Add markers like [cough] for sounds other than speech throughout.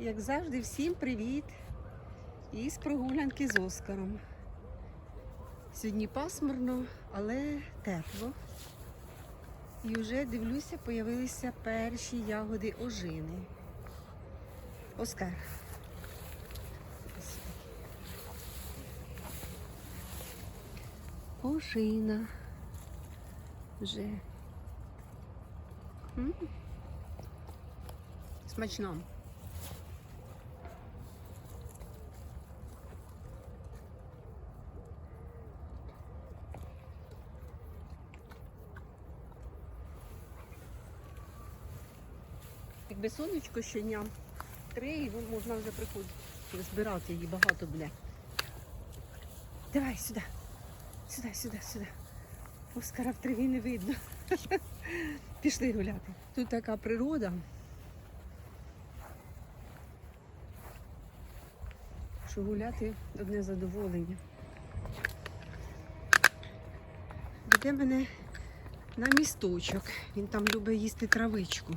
Як завжди, всім привіт! Із прогулянки з Оскаром. Сьогодні пасмурно, але тепло. І вже дивлюся, появилися перші ягоди ожини. Оскар. Ожина. Вже. Смачно. Якби сонечко щодня три, і можна вже приходити. Збирати її багато буде. Давай сюди. Сюди, сюди, сюди. Оскара в траві не видно. [laughs] Пішли гуляти. Тут така природа. Що гуляти одне задоволення. Веде мене на місточок. Він там любить їсти травичку.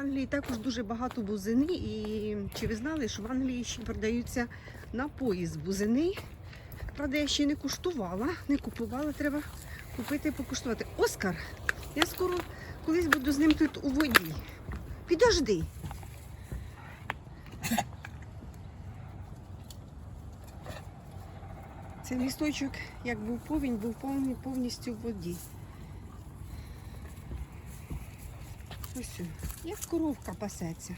Англії також дуже багато бузини. І чи ви знали, що в Англії ще продаються напої з бузини? Правда, я ще не куштувала, не купувала, треба купити і покуштувати. Оскар, я скоро колись буду з ним тут у воді. Підожди. Цей місточок, як був повінь, був повністю в воді. Ось, як коровка пасеться.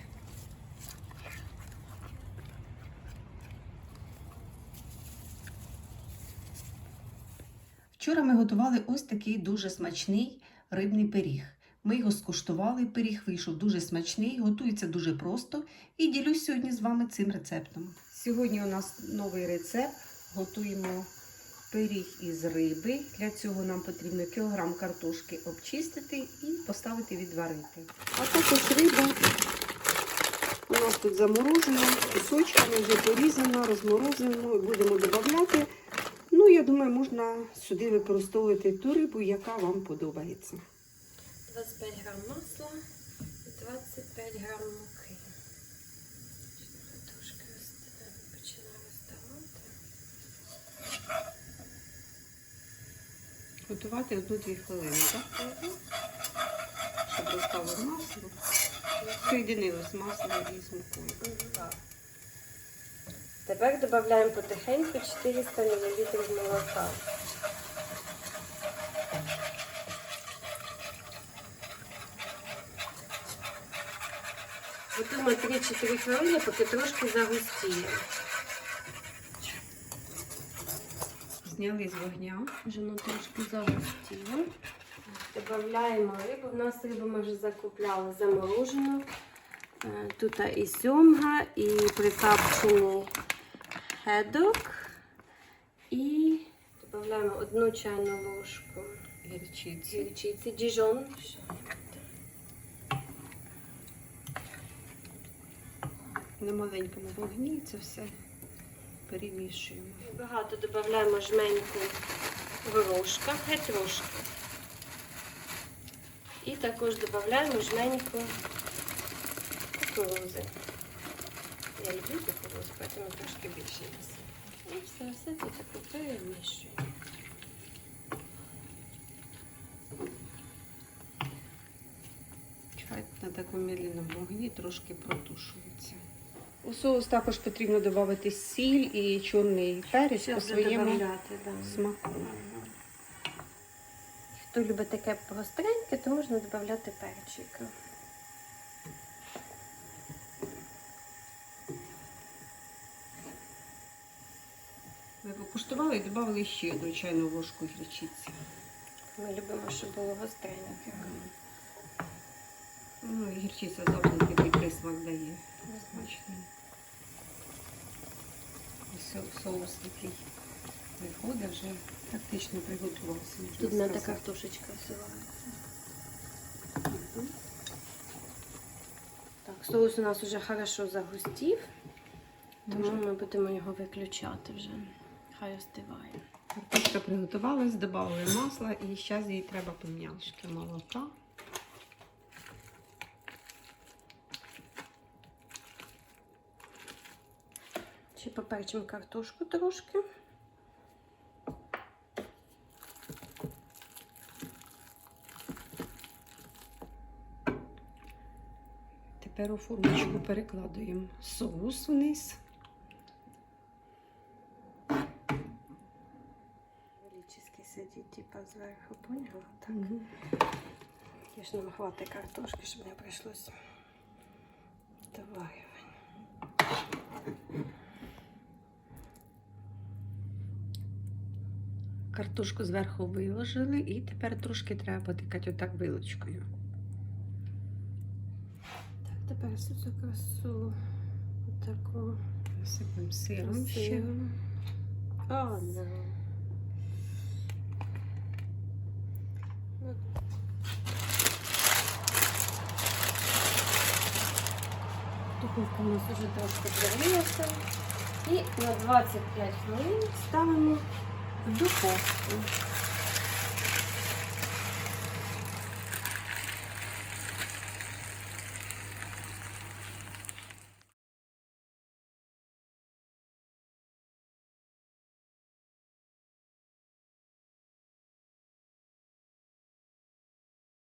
Вчора ми готували ось такий дуже смачний рибний пиріг. Ми його скуштували, пиріг вийшов дуже смачний, готується дуже просто і ділюсь сьогодні з вами цим рецептом. Сьогодні у нас новий рецепт. Готуємо пиріг із риби. Для цього нам потрібно кілограм картошки обчистити і поставити відварити. А також риба у нас тут заморожена, кусочками вже порізана, розморожена. Будемо додавати. Ну, я думаю, можна сюди використовувати ту рибу, яка вам подобається. 25 грам масла і 25 грам муки. Готувати одну-дві хвилини, так? Щоб розстало масло. Соєдинилось масло із мукою. Тепер додаємо потихеньку 400 мл молока. Готуємо 3-4 хвилини, поки трошки загустіє. Зняли з вогня. Вже воно трошки загустіло. Додаємо рибу. У нас рибу ми вже закупляли заморожену. Е, Тут і сьомга, і прикапчений хедок. І додаємо одну чайну ложку Гірчиці. гірчиці діжон. На маленькому вогні це все перемішуємо. Багато додаємо жменьку горошка, геть трошки. І також додаємо жменьку кукурузи. Я люблю кукурузу, тому трошки більше несу. І все, все це таке перемішуємо. Чай на такому медленному вогні трошки протушується. У соус також потрібно додати сіль і чорний перець по своєму да. смаку. Хто любить таке гостреньке, то можна додати перчик. Ми покуштували і додали ще одну чайну ложку гірчиці. Ми любимо, щоб було гостреньке. Ну, і гірчиця завжди такий присмак дає. Смачний. І соус такий виходить, вже практично приготувався. Тут надо сказати. картошечка всувається. Так, соус у нас вже хорошо загустів, тому Може, ми будемо його виключати вже. Хай остиває. Картошка приготувалась, додали масла і зараз їй треба пом'яншки молока. Ще поперчимо картошку трошки. Тепер у формочку перекладуємо соус вниз. Велический сидить, типа зверху, поняла? Так. Мгм. Я ж нам хватить картошки, щоб не прийшлось доварювати. Картошку зверху виложили і тепер трошки треба потикати отак вилочкою. Так, тепер всю цю красу отаку Насипаємо сиром ще. О, да. Ну, Духовка у нас вже трошки прогрілася. І на 25 хвилин ставимо в духовку.